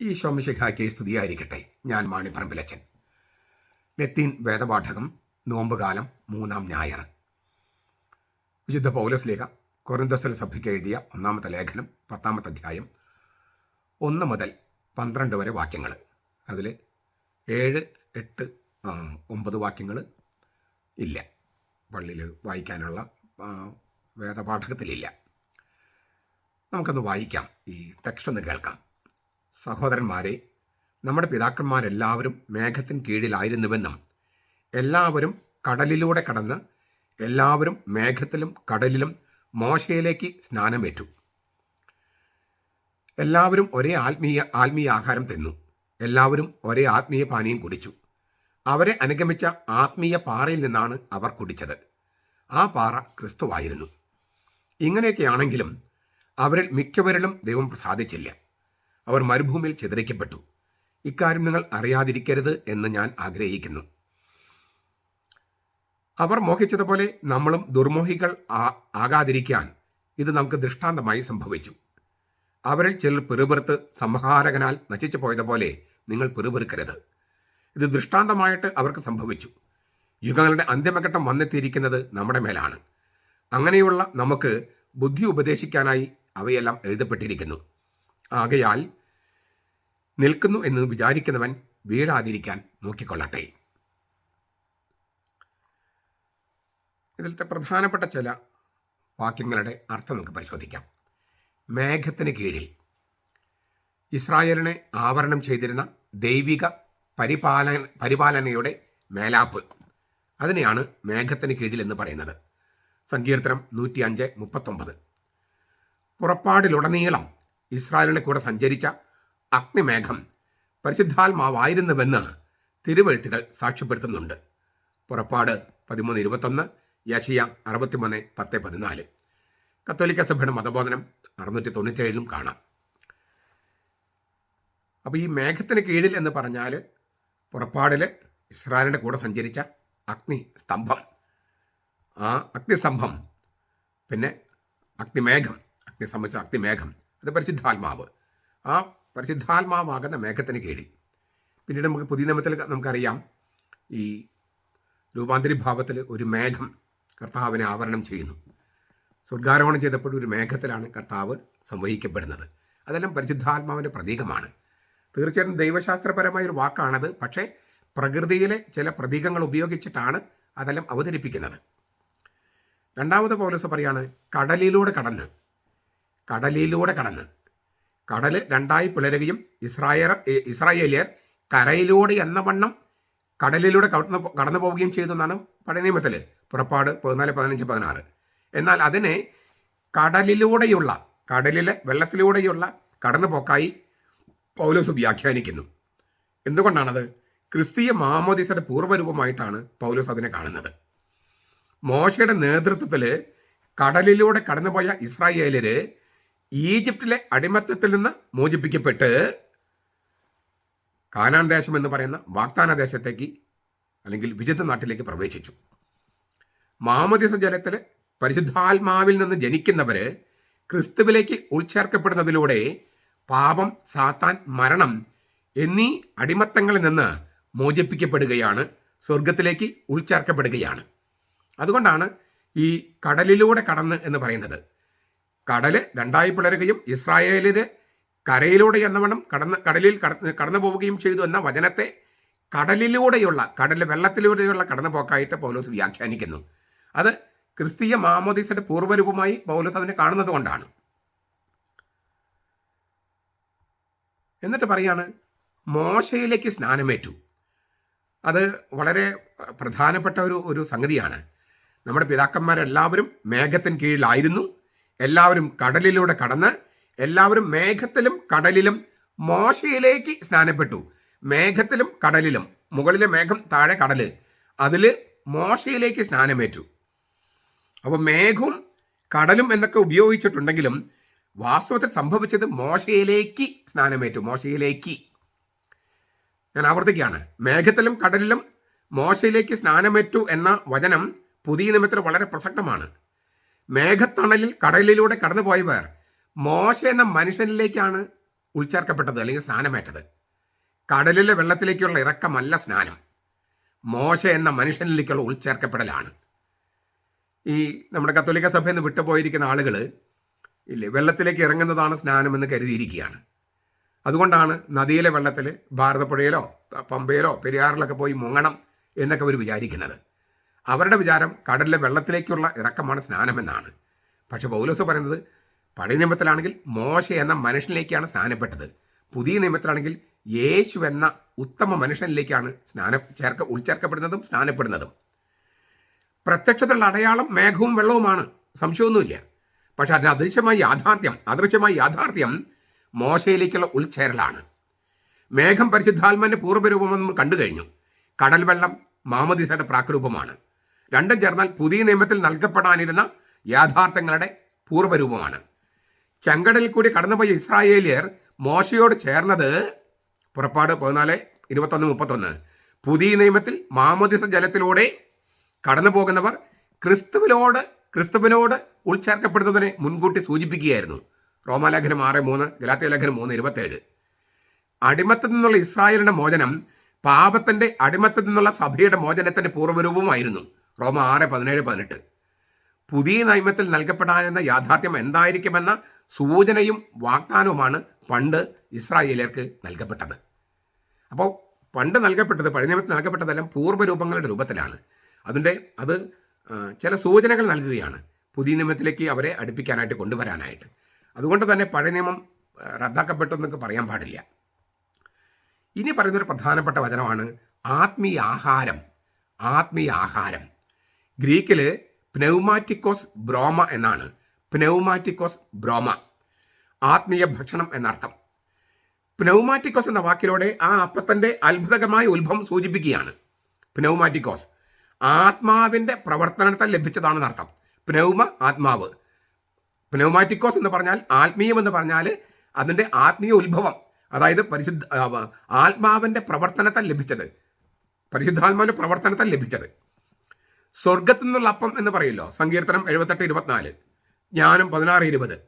ഈ ശോമശിഖായ്ക്ക് സ്തുതിയായിരിക്കട്ടെ. ഞാൻ മാണിപ്പറമ്പിലച്ചൻ. ലത്തീൻ വേദപാഠകം നോമ്പുകാലം മൂന്നാം ഞായർ. വിശുദ്ധ പൗലസ് ലേഖ കൊറിന്തസൽ സഭയ്ക്ക് എഴുതിയ ഒന്നാമത്തെ ലേഖനം പത്താമത്തെ അധ്യായം ഒന്ന് മുതൽ പന്ത്രണ്ട് വരെ വാക്യങ്ങൾ. അതിൽ ഏഴ് എട്ട് ഒമ്പത് വാക്യങ്ങൾ ഇല്ല. പള്ളിയിൽ വായിക്കാനുള്ള വേദപാഠകത്തിലില്ല. നമുക്കൊന്ന് വായിക്കാം. ഈ ടെക്സ്റ്റ് ഒന്ന് കേൾക്കാം. സഹോദരന്മാരെ നമ്മുടെ പിതാക്കന്മാരെല്ലാവരും മേഘത്തിന് കീഴിലായിരുന്നുവെന്നും എല്ലാവരും കടലിലൂടെ കടന്ന് എല്ലാവരും മേഘത്തിലും കടലിലും മോശയിലേക്ക് സ്നാനമേറ്റു. എല്ലാവരും ഒരേ ആത്മീയ ആത്മീയ ആഹാരം തിന്നു. എല്ലാവരും ഒരേ ആത്മീയ പാനീയം കുടിച്ചു. അവരെ അനുഗമിച്ച ആത്മീയ പാറയിൽ നിന്നാണ് അവർ കുടിച്ചത്. ആ പാറ ക്രിസ്തുവായിരുന്നു. ഇങ്ങനെയൊക്കെയാണെങ്കിലും അവരിൽ മിക്കവരിലും ദൈവം സാധിച്ചില്ല അവർ മരുഭൂമിയിൽ ചിതറിക്കപ്പെട്ടു. ഇക്കാര്യം നിങ്ങൾ അറിയാതിരിക്കരുത് എന്ന് ഞാൻ ആഗ്രഹിക്കുന്നു. അവർ മോഹിച്ചതുപോലെ നമ്മളും ദുർമോഹികൾ ആകാതിരിക്കാൻ ഇത് നമുക്ക് ദൃഷ്ടാന്തമായി സംഭവിച്ചു. അവരിൽ ചിലർ പെറുപെറുത്ത് സംഹാരകനാൽ നശിച്ചു പോയതുപോലെ നിങ്ങൾ പെറുപെറുക്കരുത്. ഇത് ദൃഷ്ടാന്തമായിട്ട് അവർക്ക് സംഭവിച്ചു. യുഗങ്ങളുടെ അന്തിമഘട്ടം വന്നെത്തിയിരിക്കുന്നത് നമ്മുടെ മേലാണ്. അങ്ങനെയുള്ള നമുക്ക് ബുദ്ധി ഉപദേശിക്കാനായി അവയെല്ലാം എഴുതപ്പെട്ടിരിക്കുന്നു. ആകയാൽ നിൽക്കുന്നു എന്ന് വിചാരിക്കുന്നവൻ വീഴാതിരിക്കാൻ നോക്കിക്കൊള്ളട്ടെ. ഇതിലത്തെ പ്രധാനപ്പെട്ട ചില വാക്യങ്ങളുടെ അർത്ഥം നമുക്ക് പരിശോധിക്കാം. മേഘത്തിന് കീഴിൽ ഇസ്രായേലിനെ ആവരണം ചെയ്തിരുന്ന ദൈവിക പരിപാലന പരിപാലനയുടെ മേലാപ്പ്. അതിനെയാണ് മേഘത്തിന് കീഴിൽ എന്ന് പറയുന്നത്. സങ്കീർത്തനം നൂറ്റി അഞ്ച് മുപ്പത്തൊമ്പത്. പുറപ്പാടിലുടനീളം ഇസ്രായേലിനെ കൂടെ സഞ്ചരിച്ച അഗ്നിമേഘം പരിശുദ്ധാത്മാവായിരുന്നുവെന്ന് തിരുവഴുത്തുകൾ സാക്ഷ്യപ്പെടുത്തുന്നുണ്ട്. പുറപ്പാട് പതിമൂന്ന് ഇരുപത്തൊന്ന് യശയ അറുപത്തിമൂന്ന് പത്ത് പതിനാല്. കത്തോലിക്ക സഭയുടെ മതബോധനം അറുന്നൂറ്റി തൊണ്ണൂറ്റേഴിലും കാണാം. അപ്പോൾ ഈ മേഘത്തിന് കീഴിൽ എന്ന് പറഞ്ഞാൽ പുറപ്പാടിൽ ഇസ്രായേലിന്റെ കൂടെ സഞ്ചരിച്ച അഗ്നി സ്തംഭം ആ അഗ്നിസ്തംഭം പിന്നെ അഗ്നിമേഘം അഗ്നി സംബന്ധിച്ച അഗ്നിമേഘം അത് പരിശുദ്ധാത്മാവ്. ആ പരിശുദ്ധാത്മാവാകുന്ന മേഘത്തിന് കീഴിൽ. പിന്നീട് നമുക്ക് പുതിയ നിയമത്തിൽ നമുക്കറിയാം. ഈ രൂപാന്തരി ഭാവത്തിൽ ഒരു മേഘം കർത്താവിനെ ആവരണം ചെയ്യുന്നു. സ്വർഗാരോഹണം ചെയ്തപ്പോൾ ഒരു മേഘത്തിലാണ് കർത്താവ് സംവഹിക്കപ്പെടുന്നത്. അതെല്ലാം പരിശുദ്ധാത്മാവിന്റെ പ്രതീകമാണ്. തീർച്ചയായിട്ടും ദൈവശാസ്ത്രപരമായ ഒരു വാക്കാണത്. പക്ഷേ പ്രകൃതിയിലെ ചില പ്രതീകങ്ങൾ ഉപയോഗിച്ചിട്ടാണ് അതെല്ലാം അവതരിപ്പിക്കുന്നത്. രണ്ടാമത് പോലീസ് പറയാണ് കടലിലൂടെ കടന്ന്. കടലിലൂടെ കടന്ന്. കടൽ രണ്ടായി പിളരുകയും ഇസ്രായേൽ ഇസ്രായേലിയർ കരയിലൂടെ എന്ന വണ്ണം കടലിലൂടെ കടന്നു കടന്നു പോവുകയും ചെയ്തു എന്നാണ് പഴയ നിയമത്തിൽ പുറപ്പാട് പതിനാല് പതിനഞ്ച് പതിനാറ്. എന്നാൽ അതിനെ കടലിലൂടെയുള്ള കടലിലെ വെള്ളത്തിലൂടെയുള്ള കടന്നുപോക്കായി പൗലോസ് വ്യാഖ്യാനിക്കുന്നു. എന്തുകൊണ്ടാണത്? ക്രിസ്തീയ മാമോദിസയുടെ പൂർവരൂപമായിട്ടാണ് പൗലോസ് അതിനെ കാണുന്നത്. മോശയുടെ നേതൃത്വത്തിൽ കടലിലൂടെ കടന്നുപോയ ഇസ്രായേലര് ഈജിപ്തിലെ അടിമത്തത്തിൽ നിന്ന് മോചിപ്പിക്കപ്പെട്ട് കാനാൻ ദേശം എന്ന് പറയുന്ന വാഗ്ദാന ദേശത്തേക്ക് അല്ലെങ്കിൽ വിജിത്ത നാട്ടിലേക്ക് പ്രവേശിച്ചു. മാമദിസ ജലത്തിൽ പരിശുദ്ധാത്മാവിൽ നിന്ന് ജനിക്കുന്നവര് ക്രിസ്തുവിലേക്ക് ഉൾച്ചേർക്കപ്പെടുന്നതിലൂടെ പാപം സാത്താൻ മരണം എന്നീ അടിമത്തങ്ങളിൽ നിന്ന് മോചിപ്പിക്കപ്പെടുകയാണ് സ്വർഗത്തിലേക്ക് ഉൾച്ചേർക്കപ്പെടുകയാണ്. അതുകൊണ്ടാണ് ഈ കടലിലൂടെ കടന്ന് എന്ന് പറയുന്നത്. കടൽ രണ്ടായി പിളരുകയും ഇസ്രായേലിന് കരയിലൂടെ എന്നവണ്ണം കടന്ന് കടലിൽ കടന്നു പോവുകയും ചെയ്തു എന്ന വചനത്തെ കടലിലൂടെയുള്ള കടൽ വെള്ളത്തിലൂടെയുള്ള കടന്നുപോക്കായിട്ട് പൗലോസ് വ്യാഖ്യാനിക്കുന്നു. അത് ക്രിസ്തീയ മാമോദീസയുടെ പൂർവരൂപമായി പൗലോസ് അതിനെ കാണുന്നത് കൊണ്ടാണ്. എന്നിട്ട് പറയാണ് മോശയിലേക്ക് സ്നാനമേറ്റു. അത് വളരെ പ്രധാനപ്പെട്ട ഒരു ഒരു സംഗതിയാണ്. നമ്മുടെ പിതാക്കന്മാരെല്ലാവരും മേഘത്തിന് കീഴിലായിരുന്നു. എല്ലാവരും കടലിലൂടെ കടന്ന് എല്ലാവരും മേഘത്തിലും കടലിലും മോശയിലേക്ക് സ്നാനപ്പെട്ടു. മേഘത്തിലും കടലിലും മുകളിലെ മേഘം താഴെ കടൽ അതിൽ മോശയിലേക്ക് സ്നാനമേറ്റു. അപ്പോൾ മേഘവും കടലും എന്നൊക്കെ ഉപയോഗിച്ചിട്ടുണ്ടെങ്കിലും വാസ്തവത്തിൽ സംഭവിച്ചത് മോശയിലേക്ക് സ്നാനമേറ്റു മോശയിലേക്ക്. ഞാൻ ആവർത്തിക്കുകയാണ്. മേഘത്തിലും കടലിലും മോശയിലേക്ക് സ്നാനമേറ്റു എന്ന വചനം പുതിയ നിയമത്തിൽ വളരെ പ്രസക്തമാണ്. മേഘത്തണലിൽ കടലിലൂടെ കടന്നുപോയവർ മോശ എന്ന മനുഷ്യനിലേക്കാണ് ഉൾച്ചേർക്കപ്പെട്ടത് അല്ലെങ്കിൽ സ്നാനമേറ്റത്. കടലിലെ വെള്ളത്തിലേക്കുള്ള ഇറക്കമല്ല സ്നാനം. മോശ എന്ന മനുഷ്യനിലേക്കുള്ള ഉൾച്ചേർക്കപ്പെടലാണ്. ഈ നമ്മുടെ കത്തോലിക്ക സഭയിൽ നിന്ന് വിട്ടുപോയിരിക്കുന്ന ആളുകൾ ഇല്ലേ വെള്ളത്തിലേക്ക് ഇറങ്ങുന്നതാണ് സ്നാനമെന്ന് കരുതിയിരിക്കുകയാണ്. അതുകൊണ്ടാണ് നദിയിലെ വെള്ളത്തിൽ ഭാരതപ്പുഴയിലോ പമ്പയിലോ പെരിയാറിലൊക്കെ പോയി മുങ്ങണം എന്നൊക്കെ അവർ വിചാരിക്കുന്നത്. അവരുടെ വിചാരം കടലിലെ വെള്ളത്തിലേക്കുള്ള ഇറക്കമാണ് സ്നാനമെന്നാണ്. പക്ഷെ പൗലോസ് പറയുന്നത് പഴയ നിയമത്തിലാണെങ്കിൽ മോശ എന്ന മനുഷ്യനിലേക്കാണ് സ്നാനപ്പെട്ടത്. പുതിയ നിയമത്തിലാണെങ്കിൽ യേശു എന്ന ഉത്തമ മനുഷ്യനിലേക്കാണ് സ്നാനം ചേർക്ക ഉൾച്ചേർക്കപ്പെടുന്നതും സ്നാനപ്പെടുന്നതും. പ്രത്യക്ഷത്തിലുള്ള അടയാളം മേഘവും വെള്ളവുമാണ്. സംശയമൊന്നുമില്ല. പക്ഷെ അതിന് അദൃശ്യമായ യാഥാർത്ഥ്യം അദൃശ്യമായ യാഥാർത്ഥ്യം മോശയിലേക്കുള്ള ഉൾച്ചേരലാണ്. മേഘം പരിശുദ്ധാത്മാന്റെ പൂർവരൂപമെന്ന് നമ്മൾ കണ്ടു കഴിഞ്ഞു കടൽ വെള്ളം മാമദിസയുടെ പ്രാക്രൂപമാണ് രണ്ടും ചേർന്നാൽ പുതിയ നിയമത്തിൽ നൽകപ്പെടാനിരുന്ന യാഥാർത്ഥ്യങ്ങളുടെ പൂർവരൂപമാണ്. ചെങ്കടലിൽ കൂടി കടന്നുപോയ ഇസ്രായേലിയർ മോശയോട് ചേർന്നത് പുറപ്പാട് പതിനാല് ഇരുപത്തൊന്ന് മുപ്പത്തൊന്ന്. പുതിയ നിയമത്തിൽ മാമോദിസ ജലത്തിലൂടെ കടന്നു പോകുന്നവർ ക്രിസ്തുവിനോട് ക്രിസ്തുവിനോട് ഉൾച്ചേർക്കപ്പെടുന്നതിനെ മുൻകൂട്ടി സൂചിപ്പിക്കുകയായിരുന്നു. റോമാലേഖനം ആറ് മൂന്ന് ഗലാത്തിയ ലേഖനം മൂന്ന് ഇരുപത്തേഴ്. അടിമത്തിൽ നിന്നുള്ള ഇസ്രായേലിന്റെ മോചനം പാപത്തിന്റെ അടിമത്തിൽ നിന്നുള്ള സഭയുടെ മോചനത്തിന്റെ പൂർവരൂപമായിരുന്നു. റോമ ആറ് പതിനേഴ് പതിനെട്ട്. പുതിയ നിയമത്തിൽ നൽകപ്പെടാനെന്ന യാഥാർത്ഥ്യം എന്തായിരിക്കുമെന്ന സൂചനയും വാഗ്ദാനവുമാണ് പണ്ട് ഇസ്രായേലിയർക്ക് നൽകപ്പെട്ടത്. അപ്പോൾ പണ്ട് നൽകപ്പെട്ടത് പഴയ നിയമത്തിൽ നൽകപ്പെട്ടതെല്ലാം പൂർവരൂപങ്ങളുടെ രൂപത്തിലാണ്. അതിന്റെ അത് ചില സൂചനകൾ നൽകുകയാണ് പുതിയ നിയമത്തിലേക്ക് അവരെ അടുപ്പിക്കാനായിട്ട് കൊണ്ടുവരാനായിട്ട്. അതുകൊണ്ട് തന്നെ പഴയ നിയമം റദ്ദാക്കപ്പെട്ടു എന്നൊക്കെ പറയാൻ പാടില്ല. ഇനി പറയുന്നൊരു പ്രധാനപ്പെട്ട വചനമാണ് ആത്മീയ ആഹാരം ആത്മീയ ആഹാരം ഗ്രീക്കിൽ പ്നൗമാറ്റിക്കോസ് ബ്രോമ എന്നാണ്. പ്നൗമാറ്റിക്കോസ് ബ്രോമ ആത്മീയ ഭക്ഷണം എന്നർത്ഥം. പ്നൗമാറ്റിക്കോസ് എന്ന വാക്കിലൂടെ ആ അപ്പത്തന്റെ അത്ഭുതകമായ ഉത്ഭവം സൂചിപ്പിക്കുകയാണ്. പ്നൗമാറ്റിക്കോസ് ആത്മാവിന്റെ പ്രവർത്തനത്താൽ ലഭിച്ചതാണെന്ന് അർത്ഥം. പ്നൗമ ആത്മാവ്. പ്നൗമാറ്റിക്കോസ് എന്ന് പറഞ്ഞാൽ ആത്മീയം എന്ന് പറഞ്ഞാൽ അതിന്റെ ആത്മീയ ഉത്ഭവം. അതായത് പരിശുദ്ധ ആത്മാവിന്റെ പ്രവർത്തനത്താൽ ലഭിച്ചത്. പരിശുദ്ധാത്മാവിന്റെ പ്രവർത്തനത്താൽ ലഭിച്ചത്. സ്വർഗത്തിൽ നിന്നുള്ള അപ്പം എന്ന് പറയല്ലോ. സങ്കീർത്തനം എഴുപത്തെട്ട് ഇരുപത്തിനാല്. ജ്ഞാനം പതിനാറ് ഇരുപത്.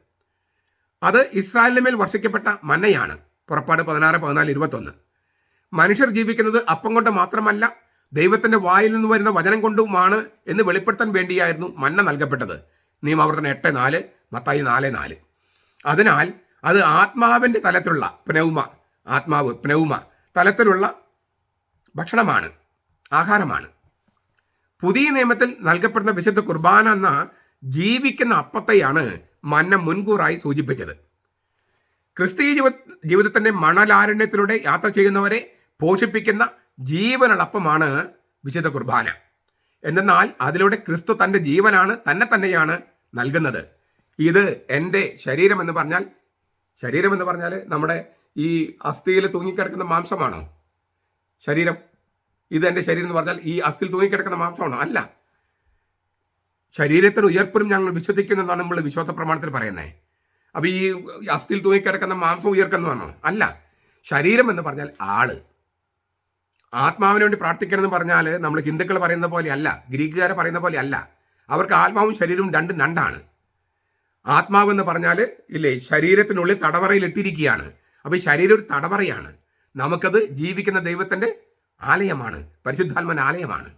അത് ഇസ്രായേലിന് മേൽ വർഷിക്കപ്പെട്ട മന്നയാണ് പുറപ്പാട് പതിനാറ് പതിനാല് ഇരുപത്തൊന്ന്. മനുഷ്യർ ജീവിക്കുന്നത് അപ്പം കൊണ്ട് മാത്രമല്ല ദൈവത്തിന്റെ വായിൽ നിന്ന് വരുന്ന വചനം കൊണ്ടുമാണ് എന്ന് വെളിപ്പെടുത്താൻ വേണ്ടിയായിരുന്നു മന്ന നൽകപ്പെട്ടത്. നിയമാവർത്തനം എട്ട് നാല് മത്തായി നാല് നാല്. അതിനാൽ അത് ആത്മാവിന്റെ തലത്തിലുള്ള പ്നൗമ ആത്മാവ് പ്നൗമ തലത്തിലുള്ള ഭക്ഷണമാണ് ആഹാരമാണ്. പുതിയ നിയമത്തിൽ നൽകപ്പെടുന്ന വിശുദ്ധ കുർബാന എന്ന ജീവിക്കുന്ന അപ്പത്തെയാണ് മന്ന മുൻകൂറായി സൂചിപ്പിച്ചത്. ക്രിസ്തീയ ജീവ ജീവിതത്തിന്റെ മണലാരണ്യത്തിലൂടെ യാത്ര ചെയ്യുന്നവരെ പോഷിപ്പിക്കുന്ന ജീവനളപ്പമാണ് വിശുദ്ധ കുർബാന. എന്നാൽ അതിലൂടെ ക്രിസ്തു തന്റെ ജീവനാണ് തന്നെ തന്നെയാണ് നൽകുന്നത്. ഇത് എന്റെ ശരീരം എന്ന് പറഞ്ഞാൽ ശരീരം എന്ന് പറഞ്ഞാൽ നമ്മുടെ ഈ അസ്ഥിയിൽ തൂങ്ങിക്കിടക്കുന്ന മാംസമാണോ? ശരീരം ഇത് എന്റെ ശരീരം എന്ന് പറഞ്ഞാൽ ഈ അസ്ഥിൽ തൂങ്ങിക്കിടക്കുന്ന മാംസമാണോ. അല്ല. ശരീരത്തിന് ഉയർപ്പിലും ഞങ്ങൾ വിശ്വസിക്കുന്നു എന്നാണ് നമ്മൾ വിശ്വാസ പ്രമാണത്തിൽ പറയുന്നത് അപ്പൊ ഈ അസ്ഥിയിൽ തൂങ്ങിക്കിടക്കുന്ന മാംസം ഉയർക്കുന്നതാണോ. അല്ല. ശരീരം എന്ന് പറഞ്ഞാൽ ആൾ. ആത്മാവിന് വേണ്ടി പ്രാർത്ഥിക്കണമെന്ന് പറഞ്ഞാൽ നമ്മൾ ഹിന്ദുക്കൾ പറയുന്ന പോലെ അല്ല. ഗ്രീക്കുകാരെ പറയുന്ന പോലെ അല്ല. അവർക്ക് ആത്മാവും ശരീരവും രണ്ടും രണ്ടാണ് ആത്മാവെന്ന് പറഞ്ഞാൽ ഇല്ലേ ശരീരത്തിനുള്ളിൽ തടവറയിൽ ഇട്ടിരിക്കുകയാണ്. അപ്പോൾ ഈ ശരീരം ഒരു തടവറയാണ്. നമുക്കത് ജീവിക്കുന്ന ദൈവത്തിന്റെ ആലയമാണ്. പരിശുദ്ധാത്മൻ ആലയമാണ്.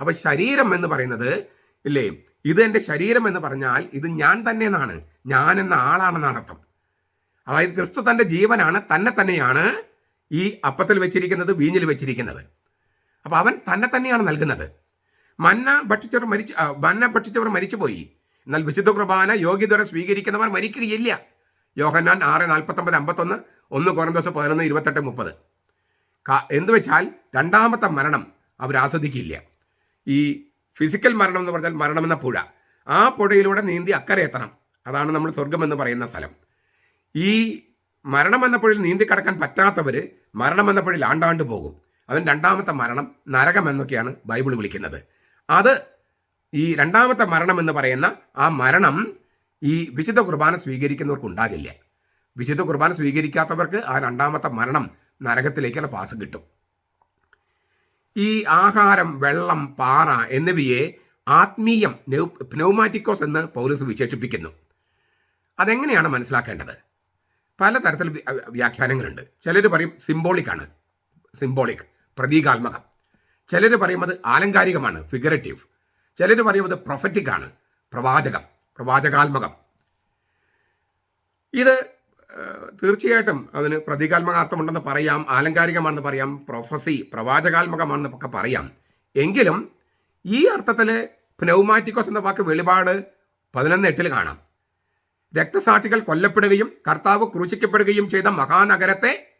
അപ്പോൾ ശരീരം എന്ന് പറയുന്നത് ഇല്ലേ? ഇത് എന്റെ ശരീരം എന്ന് പറഞ്ഞാൽ ഇത് ഞാൻ തന്നെ എന്നാണ് ഞാൻ എന്ന ആളാണെന്നാണ് അർത്ഥം. അതായത് ക്രിസ്തു തന്റെ ജീവനാണ് തന്നെ തന്നെയാണ് ഈ അപ്പത്തിൽ വെച്ചിരിക്കുന്നത് വീഞ്ഞിൽ വെച്ചിരിക്കുന്നത്. അപ്പോൾ അവൻ തന്നെ തന്നെയാണ് നൽകുന്നത്. മന്ന ഭക്ഷിച്ചവർ മരിച്ചു മന്ന ഭക്ഷിച്ചവർ മരിച്ചുപോയി. എന്നാൽ വിശുദ്ധ കുർബാന യോഗ്യതയോടെ സ്വീകരിക്കുന്നവർ മരിക്കുകയില്ല. യോഹന്നാൻ ആറ് നാൽപ്പത്തൊമ്പത് അമ്പത്തൊന്ന് ഒന്ന് കോറന്തോസ് പതിനൊന്ന് ഇരുപത്തെട്ട് മുപ്പത്. എന്ന് വെച്ചാൽ രണ്ടാമത്തെ മരണം അവർ ആസ്വദിക്കില്ല. ഈ ഫിസിക്കൽ മരണം എന്ന് പറഞ്ഞാൽ മരണമെന്ന പുഴ. ആ പുഴയിലൂടെ നീന്തി അക്കരെ എത്തണം. അതാണ് നമ്മൾ സ്വർഗം എന്ന് പറയുന്ന സ്ഥലം. ഈ മരണമെന്ന പുഴയിൽ നീന്തി കടക്കാൻ പറ്റാത്തവർ മരണമെന്ന പുഴയിൽ ആണ്ടാണ്ട് പോകും. അതിന് രണ്ടാമത്തെ മരണം നരകം എന്നൊക്കെയാണ് ബൈബിൾ വിളിക്കുന്നത്. അത് ഈ രണ്ടാമത്തെ മരണം എന്ന് പറയുന്ന ആ മരണം ഈ വിശുദ്ധ കുർബാന സ്വീകരിക്കുന്നവർക്ക് ഉണ്ടാകില്ല. വിശുദ്ധ കുർബാന സ്വീകരിക്കാത്തവർക്ക് ആ രണ്ടാമത്തെ മരണം നരകത്തിലേക്കുള്ള പാസ് കിട്ടും. ഈ ആഹാരം വെള്ളം പാറ എന്നിവയെ ആത്മീയം പ്നോമാറ്റിക്കോസ് എന്ന് പൗലസ് വിശേഷിപ്പിക്കുന്നു. അതെങ്ങനെയാണ് മനസ്സിലാക്കേണ്ടത്? പലതരത്തിൽ വ്യ- വ്യാഖ്യാനങ്ങളുണ്ട്. ചിലർ പറയും സിംബോളിക് ആണ്. സിംബോളിക് പ്രതീകാത്മകം. ചിലർ പറയും അത് ആലങ്കാരികമാണ് ഫിഗറേറ്റീവ് ചിലർ പറയും അത് പ്രൊഫറ്റിക് ആണ് പ്രവാചകം പ്രവാചകാത്മകം. ഇത് തീർച്ചയായിട്ടും അതിന് പ്രതീകാത്മകാർത്ഥമുണ്ടെന്ന് പറയാം ആലങ്കാരികമാണെന്ന് പറയാം പ്രൊഫസി പ്രവാചകാത്മകമാണെന്ന് ഒക്കെ പറയാം. എങ്കിലും ഈ അർത്ഥത്തിൽ പ്നൗമാറ്റിക്കോസ് എന്ന വാക്ക് വെളിപാട് പതിനൊന്ന് എട്ടിൽ കാണാം. രക്തസാക്ഷികൾ കൊല്ലപ്പെടുകയും കർത്താവ് ക്രൂശിക്കപ്പെടുകയും ചെയ്ത മഹാനഗരത്തെ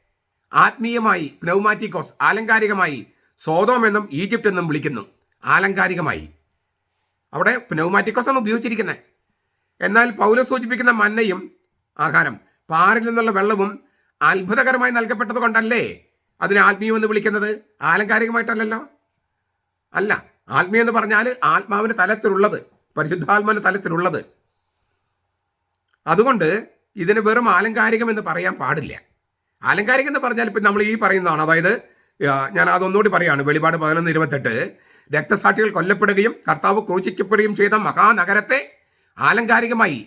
ആത്മീയമായി പ്നൗമാറ്റിക്കോസ് ആലങ്കാരികമായി സോതോം എന്നും ഈജിപ്റ്റ് എന്നും വിളിക്കുന്നു. ആലങ്കാരികമായി. അവിടെ പ്നൗമാറ്റിക്കോസ് ആണ് ഉപയോഗിച്ചിരിക്കുന്നത്. എന്നാൽ പൗല സൂചിപ്പിക്കുന്ന മന്നയും ആഹാരം. പാറിൽ നിന്നുള്ള വെള്ളവും അത്ഭുതകരമായി നൽകപ്പെട്ടത് കൊണ്ടല്ലേ അതിനെ ആത്മീയമെന്ന് വിളിക്കുന്നത്? ആലങ്കാരികമായിട്ടല്ലല്ലോ? അല്ല ആത്മീയം എന്ന് പറഞ്ഞാൽ ആത്മാവിന്റെ തലത്തിലുള്ളത് പരിശുദ്ധാത്മാവിന്റെ തലത്തിലുള്ളത്. അതുകൊണ്ട് ഇതിന് വെറും ആലങ്കാരികം എന്ന് പറയാൻ പാടില്ല. ആലങ്കാരികം എന്ന് പറഞ്ഞാൽ ഇപ്പം നമ്മൾ ഈ പറയുന്നതാണ് അതായത് ഞാൻ അതൊന്നുകൂടി പറയാണ്. വെളിപാട് പതിനൊന്ന് ഇരുപത്തെട്ട് രക്തസാക്ഷികൾ കൊല്ലപ്പെടുകയും കർത്താവ് ക്രൂശിക്കപ്പെടുകയും ചെയ്ത മഹാനഗരത്തെ ആലങ്കാരികമായി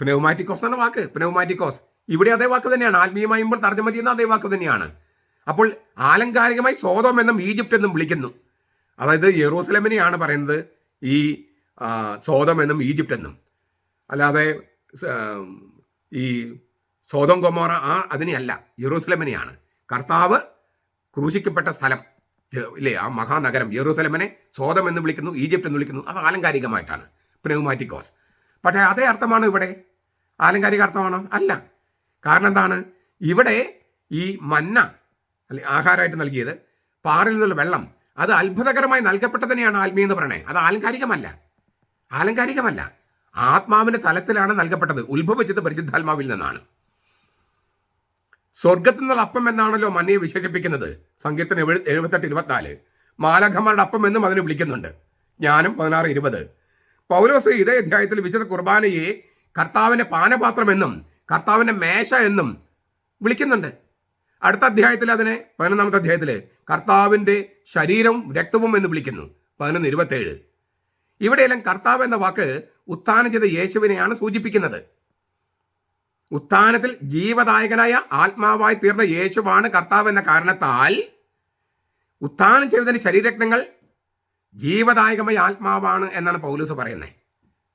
പ്നൗമാറ്റിക്കോസ് എന്ന വാക്ക്. പ്നൗമാറ്റിക്കോസ് ഇവിടെ അതേ വാക്ക് തന്നെയാണ്. ആത്മീയമായുമ്പോൾ തർജമ ചെയ്യുന്ന അതേ വാക്ക് തന്നെയാണ്. അപ്പോൾ ആലങ്കാരികമായി സോതോം എന്നും ഈജിപ്റ്റ് എന്നും വിളിക്കുന്നു. അതായത് യെറൂസലമിനെയാണ് പറയുന്നത് ഈ സ്വതം എന്നും ഈജിപ്റ്റ് എന്നും. അല്ലാതെ ഈ സോതം കൊമോറ ആ അതിനെയല്ല. യെറൂസലമിനെയാണ് കർത്താവ് ക്രൂശിക്കപ്പെട്ട സ്ഥലം ഇല്ലേ ആ മഹാനഗരം. യെറൂസലമിനെ സോതം എന്ന് വിളിക്കുന്നു ഈജിപ്റ്റ് എന്ന് വിളിക്കുന്നു. അത് ആലങ്കാരികമായിട്ടാണ്. പ്നൗമാറ്റിക്കോസ് പക്ഷേ അതേ അർത്ഥമാണ് ഇവിടെ ആലങ്കാരിക അർത്ഥമാണോ അല്ല. കാരണം എന്താണ്? ഇവിടെ ഈ മന്ന അല്ലെ ആഹാരമായിട്ട് നൽകിയത് പാറിൽ നിന്നുള്ള വെള്ളം. അത് അത്ഭുതകരമായി നൽകപ്പെട്ടതിനെയാണ് ആത്മീയ എന്ന് പറയണേ. അത് ആലങ്കാരികമല്ല. ആലങ്കാരികമല്ല. ആത്മാവിന്റെ തലത്തിലാണ് നൽകപ്പെട്ടത്. ഉത്ഭവിച്ചത് പരിശുദ്ധാത്മാവിൽ നിന്നാണ്. സ്വർഗത്തിൽ നിന്നുള്ള അപ്പം എന്നാണല്ലോ മന്നയെ വിശേഷിപ്പിക്കുന്നത്. സങ്കീർത്തനം എഴു എഴുപത്തെട്ട് ഇരുപത്തിനാല്. മാലഖമാരുടെ അപ്പം എന്നും അതിനെ വിളിക്കുന്നുണ്ട്. ഞാനും പതിനാറ് ഇരുപത്. പൗലോസ് ഇതേ അധ്യായത്തിൽ വിശുദ്ധ കുർബാനയെ കർത്താവിന്റെ പാനപാത്രം എന്നും കർത്താവിന്റെ മേശ എന്നും വിളിക്കുന്നുണ്ട്. അടുത്ത അധ്യായത്തിൽ അതിനെ പതിനൊന്നാമത്തെ അധ്യായത്തിൽ കർത്താവിന്റെ ശരീരവും രക്തവും എന്ന് വിളിക്കുന്നു. പതിനൊന്ന് ഇരുപത്തേഴ്. ഇവിടെയെല്ലാം കർത്താവ് എന്ന വാക്ക് ഉത്ഥാനം ചെയ്ത യേശുവിനെയാണ് സൂചിപ്പിക്കുന്നത്. ഉത്ഥാനത്തിൽ ജീവദായകനായ ആത്മാവായി തീർന്ന യേശുവാണ് കർത്താവ് എന്ന കാരണത്താൽ ഉത്ഥാനം ചെയ്തതിന്റെ ശരീരരത്നങ്ങൾ ജീവദായകമായ ആത്മാവാണ് എന്നാണ് പൗലൂസ് പറയുന്നത്.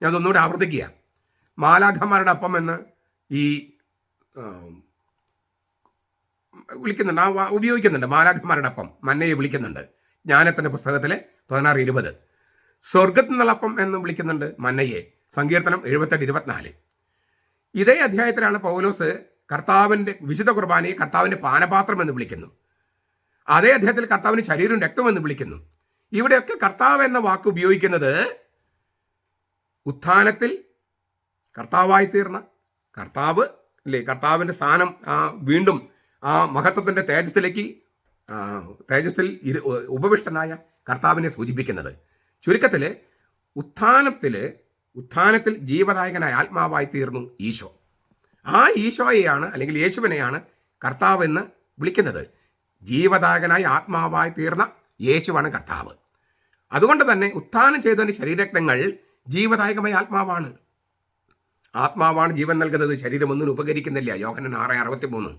ഞാൻ അതൊന്നുകൂടെ ആവർത്തിക്കുക. മാലാഖമാരുടെ അപ്പം എന്ന് ഈ വിളിക്കുന്നുണ്ട്. ആ ഉപയോഗിക്കുന്നുണ്ട്. മാലാഖമാരുടെ അപ്പം. മന്നയെ വിളിക്കുന്നുണ്ട്. ജ്ഞാനത്തിന്റെ പുസ്തകത്തിലെ പതിനാറ് ഇരുപത്. സ്വർഗത്തിൽ നിന്നുള്ള അപ്പം എന്ന് വിളിക്കുന്നുണ്ട് മന്നയെ. സങ്കീർത്തനം എഴുപത്തെട്ട് ഇരുപത്തിനാല്. ഇതേ അധ്യായത്തിലാണ് പൗലോസ് കർത്താവിന്റെ വിശുദ്ധ കുർബാനയെ കർത്താവിന്റെ പാനപാത്രം എന്ന് വിളിക്കുന്നു. അതേ അധ്യായത്തിൽ കർത്താവിന് ശരീരം രക്തം എന്ന് വിളിക്കുന്നു. ഇവിടെയൊക്കെ കർത്താവ് എന്ന വാക്ക് ഉപയോഗിക്കുന്നത് ഉത്ഥാനത്തിൽ കർത്താവായി തീർന്ന കർത്താവ് അല്ലേ കർത്താവിന്റെ സ്ഥാനം വീണ്ടും ആ മഹത്വത്തിന്റെ തേജസ്സിലേക്ക് തേജസ്സിൽ ഇരു- ഉപവിഷ്ടനായ കർത്താവിനെ സൂചിപ്പിക്കുന്നത്. ചുരുക്കത്തിൽ ഉത്ഥാനത്തിൽ ഉത്ഥാനത്തിൽ ജീവനായകനായ ആത്മാവായി തീർന്നു ഈശോ. ആ ഈശോയെയാണ് അല്ലെങ്കിൽ യേശുവിനെയാണ് കർത്താവ് എന്ന് വിളിക്കുന്നത്. ജീവദായകനായി ആത്മാവായി തീർന്ന യേശുവാണ് കർത്താവ്. അതുകൊണ്ട് തന്നെ ഉത്ഥാനം ചെയ്തതിന്റെ ശരീരരക്തങ്ങൾ ജീവദായകമായ ആത്മാവാണ്. ആത്മാവാണ് ജീവൻ നൽകുന്നത്. ശരീരം ഒന്നിനും ഉപകരിക്കുന്നില്ല. യോഹനൻ ആറ് അറുപത്തി മൂന്ന്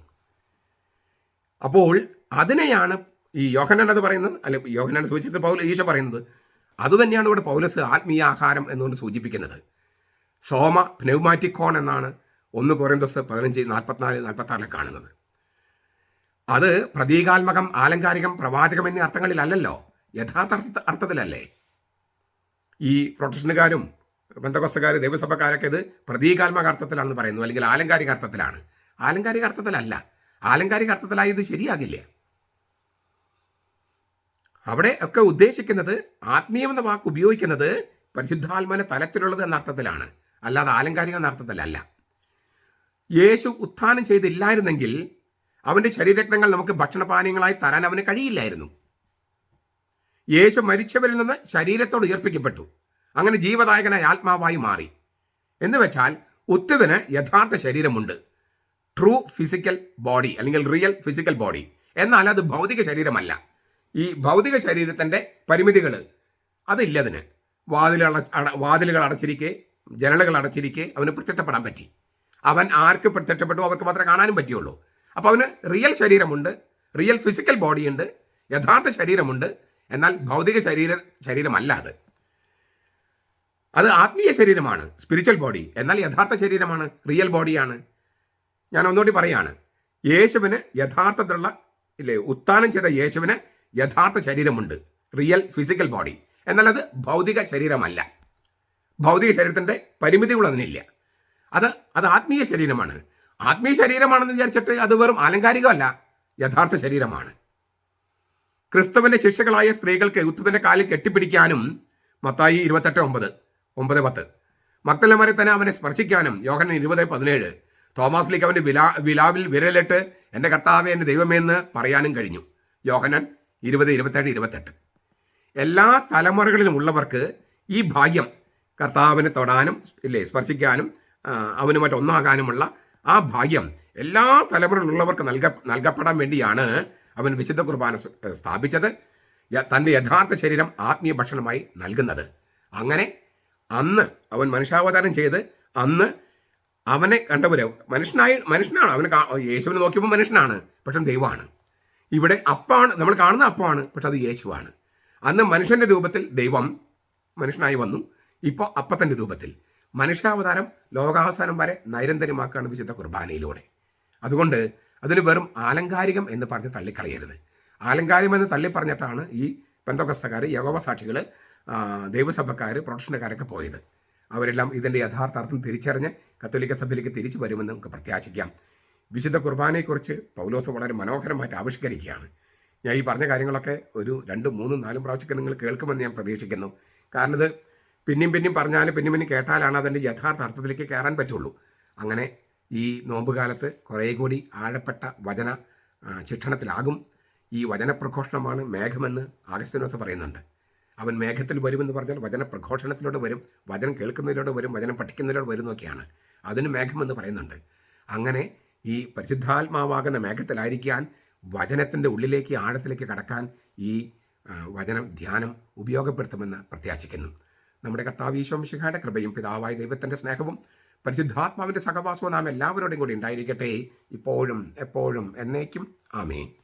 അപ്പോൾ അതിനെയാണ് ഈ യോഹനൻ അത് പറയുന്നത്. അല്ലെ യോഹനൻ സൂചിച്ചത് പൗല ഈശോ പറയുന്നത്. അതുതന്നെയാണ് ഇവിടെ പൗലസ് ആത്മീയ ആഹാരം എന്നുകൊണ്ട് സൂചിപ്പിക്കുന്നത്. സോമ പ്നൗമാറ്റിക്കോൺ എന്നാണ് ഒന്ന് കോറിന്തോസ് പതിനഞ്ച് നാൽപ്പത്തിനാല് നാൽപ്പത്തി ആറിൽ കാണുന്നത്. അത് പ്രതീകാത്മകം ആലങ്കാരികം പ്രവാചകം എന്നീ അർത്ഥങ്ങളിലല്ലല്ലോ. യഥാർത്ഥ അർത്ഥ- അർത്ഥത്തിലല്ലേ? ഈ പ്രൊട്ടക്ഷനുകാരും ബന്ധകോസ്തക്കാർ ദൈവസഭക്കാരൊക്കെ ഇത് പ്രതീകാത്മക അർത്ഥത്തിലാണെന്ന് പറയുന്നു അല്ലെങ്കിൽ ആലങ്കാരിക അർത്ഥത്തിലാണ് ആലങ്കാരിക അർത്ഥത്തിലല്ല ആലങ്കാരിക അർത്ഥത്തിലായി ഇത് ശരിയാകില്ല. അവിടെ ഒക്കെ ഉദ്ദേശിക്കുന്നത് ആത്മീയം എന്ന വാക്ക് ഉപയോഗിക്കുന്നത് പരിശുദ്ധാത്മന തലത്തിലുള്ളത് എന്ന അർത്ഥത്തിലാണ്. അല്ലാതെ ആലങ്കാരിക എന്ന അർത്ഥത്തിലല്ല. യേശു ഉത്ഥാനം ചെയ്തില്ലായിരുന്നെങ്കിൽ അവന്റെ ശരീരരത്നങ്ങൾ നമുക്ക് ഭക്ഷണപാനീയങ്ങളായി തരാൻ അവന് കഴിയില്ലായിരുന്നു. യേശു മരിച്ചവരിൽ നിന്ന് ശരീരത്തോട് ഉയർപ്പിക്കപ്പെട്ടു. അങ്ങനെ ജീവദായകനായ ആത്മാവായി മാറി. എന്ന് വെച്ചാൽ ഉത്തതിന് യഥാർത്ഥ ശരീരമുണ്ട്. ട്രൂ ഫിസിക്കൽ ബോഡി അല്ലെങ്കിൽ റിയൽ ഫിസിക്കൽ ബോഡി എന്നാൽ അത് ഭൗതിക ശരീരമല്ല. ഈ ഭൗതിക ശരീരത്തിന്റെ പരിമിതികൾ അതില്ല അതിന് വാതിലുകൾ വാതിലുകൾ അടച്ചിരിക്കെ ജനലുകൾ അടച്ചിരിക്കെ അവന് പ്രത്യക്ഷപ്പെടാൻ പറ്റി. അവൻ ആർക്ക് പ്രത്യക്ഷപ്പെട്ടു അവർക്ക് മാത്രമേ കാണാനും പറ്റുള്ളൂ അപ്പോൾ അവന് റിയൽ ശരീരമുണ്ട് റിയൽ ഫിസിക്കൽ ബോഡിയുണ്ട് യഥാർത്ഥ ശരീരമുണ്ട്. എന്നാൽ ഭൗതിക ശരീര ശരീരമല്ല അത്. അത് ആത്മീയ ശരീരമാണ് സ്പിരിച്വൽ ബോഡി എന്നാൽ യഥാർത്ഥ ശരീരമാണ് റിയൽ ബോഡിയാണ് ഞാൻ ഒന്നുകൂടി പറയാണ് യേശുവിന് യഥാർത്ഥത്തിലുള്ള ഇല്ലേ ഉത്ഥാനം ചെയ്ത യേശുവിന് യഥാർത്ഥ ശരീരമുണ്ട് റിയൽ ഫിസിക്കൽ ബോഡി എന്നാൽ അത് ഭൗതിക ശരീരമല്ല. ഭൗതിക ശരീരത്തിന്റെ പരിമിതികൾ അതിനില്ല. അത് അത് ആത്മീയ ശരീരമാണ്. ആത്മീയ ശരീരമാണെന്ന് വിചാരിച്ചിട്ട് അത് വെറും ആലങ്കാരികമല്ല യഥാർത്ഥ ശരീരമാണ്. ക്രിസ്തുവിന്റെ ശിക്ഷകളായ സ്ത്രീകൾക്ക് യുദ്ധത്തിന്റെ കാലിൽ കെട്ടിപ്പിടിക്കാനും മത്തായി ഇരുപത്തെട്ട് ഒമ്പത് ഒമ്പത് പത്ത്. മക്തലമാരെ തന്നെ അവനെ സ്പർശിക്കാനും യോഹൻ ഇരുപത് പതിനേഴ്. തോമസ് ലീഗ് അവന്റെ വിലാ വിലാവിൽ വിരലിട്ട് എന്റെ കർത്താവ് എന്റെ ദൈവമേന്ന് പറയാനും കഴിഞ്ഞു. യോഹനൻ ഇരുപത് ഇരുപത്തേഴ് ഇരുപത്തെട്ട്. എല്ലാ തലമുറകളിലും ഉള്ളവർക്ക് ഈ ഭാഗ്യം കർത്താവിനെ തൊടാനും ഇല്ലേ സ്പർശിക്കാനും അവനുമായിട്ട് ഒന്നാകാനുമുള്ള ആ ഭാഗ്യം എല്ലാ തലമുറയിലുള്ളവർക്ക് നൽക നൽകപ്പെടാൻ വേണ്ടിയാണ് അവൻ വിശുദ്ധ കുർബാന സ്ഥാപിച്ചത്. തന്റെ യഥാർത്ഥ ശരീരം ആത്മീയ ഭക്ഷണമായി നൽകുന്നത്. അങ്ങനെ അന്ന് അവൻ മനുഷ്യാവതാരം ചെയ്ത് അന്ന് അവനെ കണ്ടവരെ മനുഷ്യനായി മനുഷ്യനാണ്. അവനെ യേശുവിനെ നോക്കിയപ്പോൾ മനുഷ്യനാണ് പക്ഷെ ദൈവമാണ്. ഇവിടെ അപ്പാണ് നമ്മൾ കാണുന്ന അപ്പാണ് പക്ഷെ അത് യേശുവാണ്. അന്ന് മനുഷ്യന്റെ രൂപത്തിൽ ദൈവം മനുഷ്യനായി വന്നു. ഇപ്പോൾ അപ്പത്തിന്റെ രൂപത്തിൽ. മനുഷ്യാവതാരം ലോകാവസാനം വരെ നൈരന്തര്യമാക്കുകയാണ് വിശുദ്ധ കുർബാനയിലൂടെ. അതുകൊണ്ട് അതിന് വെറും ആലങ്കാരികം എന്ന് പറഞ്ഞ് തള്ളിക്കളയരുത്. ആലങ്കാരികം എന്ന് തള്ളി പറഞ്ഞിട്ടാണ് ഈ ബന്ധകസ്ഥക്കാർ യഹോവ സാക്ഷികൾ ദൈവസഭക്കാർ പ്രൊട്ടക്ഷന്റെക്കാരൊക്കെ പോയത്. അവരെല്ലാം ഇതിന്റെ യഥാർത്ഥ അർത്ഥം തിരിച്ചറിഞ്ഞ് കത്തോലിക്ക സഭയിലേക്ക് തിരിച്ചു വരുമെന്ന് നമുക്ക് പ്രത്യാശിക്കാം. വിശുദ്ധ കുർബാനയെക്കുറിച്ച് പൗലോസ് വളരെ മനോഹരമായിട്ട് ആവിഷ്കരിക്കുകയാണ്. ഞാൻ ഈ പറഞ്ഞ കാര്യങ്ങളൊക്കെ ഒരു രണ്ട് മൂന്നും നാലും പ്രാവശ്യമൊക്കെ നിങ്ങൾ കേൾക്കുമെന്ന് ഞാൻ പ്രതീക്ഷിക്കുന്നു. കാരണം ഇത് പിന്നെയും പിന്നെയും പറഞ്ഞാലും പിന്നെയും പിന്നെയും കേട്ടാലാണ് അതിന്റെ യഥാർത്ഥ അർത്ഥത്തിലേക്ക് കയറാൻ പറ്റുള്ളൂ. അങ്ങനെ ഈ നോമ്പുകാലത്ത് കുറേ കൂടി ആഴപ്പെട്ട വചന ശിക്ഷണത്തിലാകും ഈ വചനപ്രഘോഷണമാണ് മേഘമെന്ന് ആഗസ്റ്റിനോസ് പറയുന്നുണ്ട്. അവൻ മേഘത്തിൽ വരുമെന്ന് പറഞ്ഞാൽ വചന പ്രഘോഷണത്തിലൂടെ വരും വചനം കേൾക്കുന്നതിലൂടെ വരും വചനം പഠിക്കുന്നതിലൂടെ വരും എന്നൊക്കെയാണ് അതിന് മേഘമെന്ന് പറയുന്നുണ്ട്. അങ്ങനെ ഈ പരിശുദ്ധാത്മാവാകുന്ന മേഘത്തിലായിരിക്കാൻ വചനത്തിന്റെ ഉള്ളിലേക്ക് ആഴത്തിലേക്ക് കടക്കാൻ ഈ വചനം ധ്യാനം ഉപയോഗപ്പെടുത്തുമെന്ന് പ്രത്യാശിക്കുന്നു. നമ്മുടെ കർത്താവ് ഈശോ മിശിഹായുടെ കൃപയും പിതാവായ ദൈവത്തിന്റെ സ്നേഹവും പരിശുദ്ധാത്മാവിന്റെ സഹവാസവും നാം എല്ലാവരോടും കൂടി ഉണ്ടായിരിക്കട്ടെ. ഇപ്പോഴും എപ്പോഴും എന്നേക്കും. ആമേൻ.